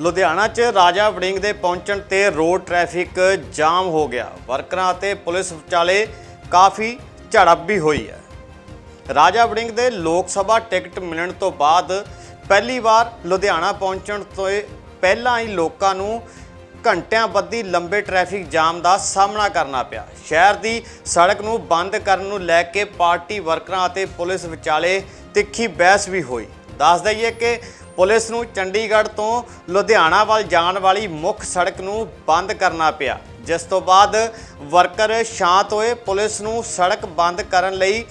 ਲੁਧਿਆਣਾ 'ਚ ਰਾਜਾ ਵੜਿੰਗ ਦੇ ਪਹੁੰਚਣ ਤੇ ਰੋਡ ਟ੍ਰੈਫਿਕ ਜਾਮ ਹੋ ਗਿਆ। ਵਰਕਰਾਂ ਅਤੇ ਪੁਲਿਸ ਵਿਚਾਲੇ ਕਾਫੀ ਝੜਪ ਵੀ ਹੋਈ ਹੈ। ਰਾਜਾ ਵੜਿੰਗ ਦੇ ਲੋਕ ਸਭਾ ਟਿਕਟ ਮਿਲਣ ਤੋਂ ਬਾਅਦ ਪਹਿਲੀ ਵਾਰ ਲੁਧਿਆਣਾ ਪਹੁੰਚਣ ਤੋਂ ਪਹਿਲਾਂ ਹੀ ਲੋਕਾਂ ਨੂੰ ਘੰਟਿਆਂ ਬੱਧੀ ਲੰਬੇ ਟ੍ਰੈਫਿਕ ਜਾਮ ਦਾ ਸਾਹਮਣਾ ਕਰਨਾ ਪਿਆ। ਸ਼ਹਿਰ ਦੀ ਸੜਕ ਨੂੰ ਬੰਦ ਕਰਨ ਨੂੰ ਲੈ ਕੇ ਪਾਰਟੀ ਵਰਕਰਾਂ ਅਤੇ ਪੁਲਿਸ ਵਿਚਾਲੇ ਤਿੱਖੀ ਬਹਿਸ ਵੀ ਹੋਈ। ਦੱਸ ਦਈਏ ਕਿ ਪੁਲਿਸ ਨੂੰ ਚੰਡੀਗੜ੍ਹ ਤੋਂ ਲੁਧਿਆਣਾ ਵੱਲ ਜਾਣ ਵਾਲੀ ਮੁੱਖ ਸੜਕ ਨੂੰ ਬੰਦ ਕਰਨਾ ਪਿਆ। ਜਿਸ ਤੋਂ ਬਾਅਦ ਵਰਕਰ ਸ਼ਾਂਤ ਹੋਏ। ਪੁਲਿਸ ਨੂੰ ਸੜਕ ਬੰਦ ਕਰਨ ਲਈ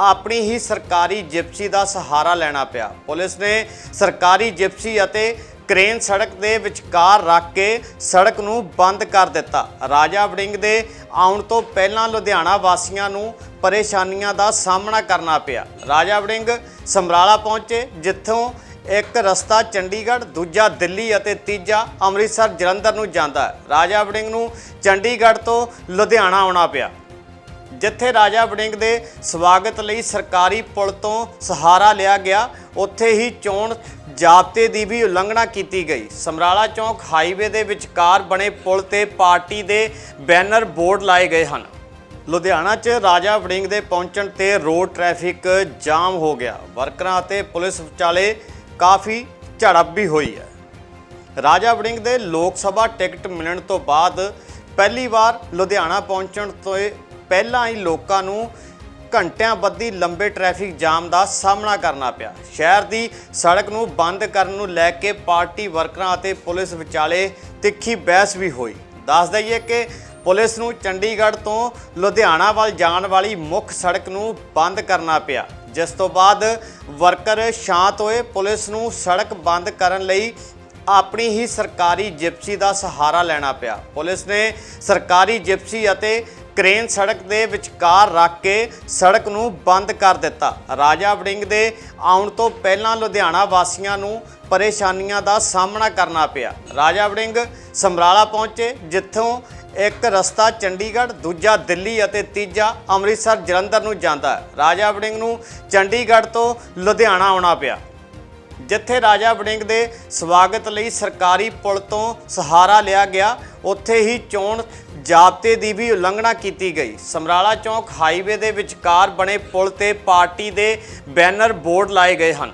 ਆਪਣੀ ਹੀ ਸਰਕਾਰੀ ਜਿਪਸੀ ਦਾ ਸਹਾਰਾ ਲੈਣਾ ਪਿਆ। ਪੁਲਿਸ ਨੇ ਸਰਕਾਰੀ ਜਿਪਸੀ ਅਤੇ ਕ੍ਰੇਨ ਸੜਕ ਦੇ ਵਿਚਕਾਰ ਰੱਖ ਕੇ ਸੜਕ ਨੂੰ ਬੰਦ ਕਰ ਦਿੱਤਾ। ਰਾਜਾ ਵੜਿੰਗ ਦੇ ਆਉਣ ਤੋਂ ਪਹਿਲਾਂ ਲੁਧਿਆਣਾ ਵਾਸੀਆਂ ਨੂੰ ਪਰੇਸ਼ਾਨੀਆਂ ਦਾ ਸਾਹਮਣਾ ਕਰਨਾ ਪਿਆ। ਰਾਜਾ ਵੜਿੰਗ ਸਮਰਾਲਾ ਪਹੁੰਚੇ, ਜਿੱਥੋਂ ਇੱਕ ਰਸਤਾ ਚੰਡੀਗੜ੍ਹ, ਦੂਜਾ ਦਿੱਲੀ ਅਤੇ ਤੀਜਾ ਅੰਮ੍ਰਿਤਸਰ ਜਲੰਧਰ ਨੂੰ ਜਾਂਦਾ ਹੈ। ਰਾਜਾ ਵੜਿੰਗ ਨੂੰ ਚੰਡੀਗੜ੍ਹ ਤੋਂ ਲੁਧਿਆਣਾ ਆਉਣਾ ਪਿਆ। ਜਿੱਥੇ ਰਾਜਾ ਵੜਿੰਗ ਦੇ ਸਵਾਗਤ ਲਈ ਸਰਕਾਰੀ ਪੁਲ ਤੋਂ ਸਹਾਰਾ ਲਿਆ ਗਿਆ, ਉੱਥੇ ਹੀ ਚੋਣ ਜਾਬਤੇ ਦੀ ਵੀ ਉਲੰਘਣਾ ਕੀਤੀ ਗਈ। ਸਮਰਾਲਾ ਚੌਂਕ ਹਾਈਵੇ ਦੇ ਵਿਚਕਾਰ ਬਣੇ ਪੁਲ ਤੇ ਪਾਰਟੀ ਦੇ ਬੈਨਰ ਬੋਰਡ ਲਾਏ ਗਏ ਹਨ। ਲੁਧਿਆਣਾ 'ਚ ਰਾਜਾ ਵੜਿੰਗ ਦੇ ਪਹੁੰਚਣ ਤੇ ਰੋਡ ਟ੍ਰੈਫਿਕ ਜਾਮ ਹੋ ਗਿਆ। ਵਰਕਰਾਂ ਅਤੇ ਪੁਲਿਸ ਵਿਚਾਲੇ ਕਾਫੀ ਝੜਪ ਵੀ ਹੋਈ ਹੈ। ਰਾਜਾ ਵੜਿੰਗ ਦੇ ਲੋਕ ਸਭਾ ਟਿਕਟ ਮਿਲਣ ਤੋਂ ਬਾਅਦ ਪਹਿਲੀ ਵਾਰ ਲੁਧਿਆਣਾ ਪਹੁੰਚਣ ਤੋਂ ਪਹਿਲਾਂ ਹੀ ਲੋਕਾਂ ਨੂੰ ਘੰਟਿਆਂ ਬੱਧੀ ਲੰਬੇ ਟ੍ਰੈਫਿਕ ਜਾਮ ਦਾ ਸਾਹਮਣਾ ਕਰਨਾ ਪਿਆ। ਸ਼ਹਿਰ ਦੀ ਸੜਕ ਨੂੰ ਬੰਦ ਕਰਨ ਨੂੰ ਲੈ ਕੇ ਪਾਰਟੀ ਵਰਕਰਾਂ ਅਤੇ ਪੁਲਿਸ ਵਿਚਾਲੇ ਤਿੱਖੀ ਬਹਿਸ ਵੀ ਹੋਈ। ਦੱਸ ਦਈਏ ਕਿ ਪੁਲਿਸ ਨੂੰ ਚੰਡੀਗੜ੍ਹ ਤੋਂ ਲੁਧਿਆਣਾ ਵੱਲ ਜਾਣ ਵਾਲੀ ਮੁੱਖ ਸੜਕ ਨੂੰ ਬੰਦ ਕਰਨਾ ਪਿਆ। ਜਿਸ ਤੋਂ ਬਾਅਦ ਵਰਕਰ ਸ਼ਾਂਤ ਹੋਏ, ਪੁਲਿਸ ਨੂੰ ਸੜਕ ਬੰਦ ਕਰਨ ਲਈ ਆਪਣੀ ਹੀ ਸਰਕਾਰੀ ਜਿਪਸੀ ਦਾ ਸਹਾਰਾ ਲੈਣਾ ਪਿਆ। ਪੁਲਿਸ ਨੇ ਸਰਕਾਰੀ ਜਿਪਸੀ ਅਤੇ ਕ੍ਰੇਨ ਸੜਕ ਦੇ ਵਿਚਕਾਰ ਰੱਖ ਕੇ ਸੜਕ ਨੂੰ ਬੰਦ ਕਰ ਦਿੱਤਾ। ਰਾਜਾ ਵੜਿੰਗ ਦੇ ਆਉਣ ਤੋਂ ਪਹਿਲਾਂ ਲੁਧਿਆਣਾ ਵਾਸੀਆਂ ਨੂੰ ਪਰੇਸ਼ਾਨੀਆਂ ਦਾ ਸਾਹਮਣਾ ਕਰਨਾ ਪਿਆ। ਰਾਜਾ ਵੜਿੰਗ ਸਮਰਾਲਾ ਪਹੁੰਚੇ, ਜਿੱਥੋਂ ਇੱਕ ਰਸਤਾ ਚੰਡੀਗੜ੍ਹ, ਦੂਜਾ ਦਿੱਲੀ ਅਤੇ ਤੀਜਾ ਅੰਮ੍ਰਿਤਸਰ ਜਲੰਧਰ ਨੂੰ ਜਾਂਦਾ ਹੈ। ਰਾਜਾ ਵੜਿੰਗ ਨੂੰ ਚੰਡੀਗੜ੍ਹ ਤੋਂ ਲੁਧਿਆਣਾ ਆਉਣਾ ਪਿਆ। ਜਿੱਥੇ ਰਾਜਾ ਵੜਿੰਗ ਦੇ ਸਵਾਗਤ ਲਈ ਸਰਕਾਰੀ ਪੁਲ ਤੋਂ ਸਹਾਰਾ ਲਿਆ ਗਿਆ, ਉੱਥੇ ਹੀ ਚੋਣ ਜਾਬਤੇ ਦੀ ਵੀ ਉਲੰਘਣਾ ਕੀਤੀ ਗਈ। ਸਮਰਾਲਾ ਚੌਂਕ ਹਾਈਵੇ ਦੇ ਵਿਚਕਾਰ ਬਣੇ ਪੁਲ ਤੇ ਪਾਰਟੀ ਦੇ ਬੈਨਰ ਬੋਰਡ ਲਾਏ ਗਏ ਹਨ।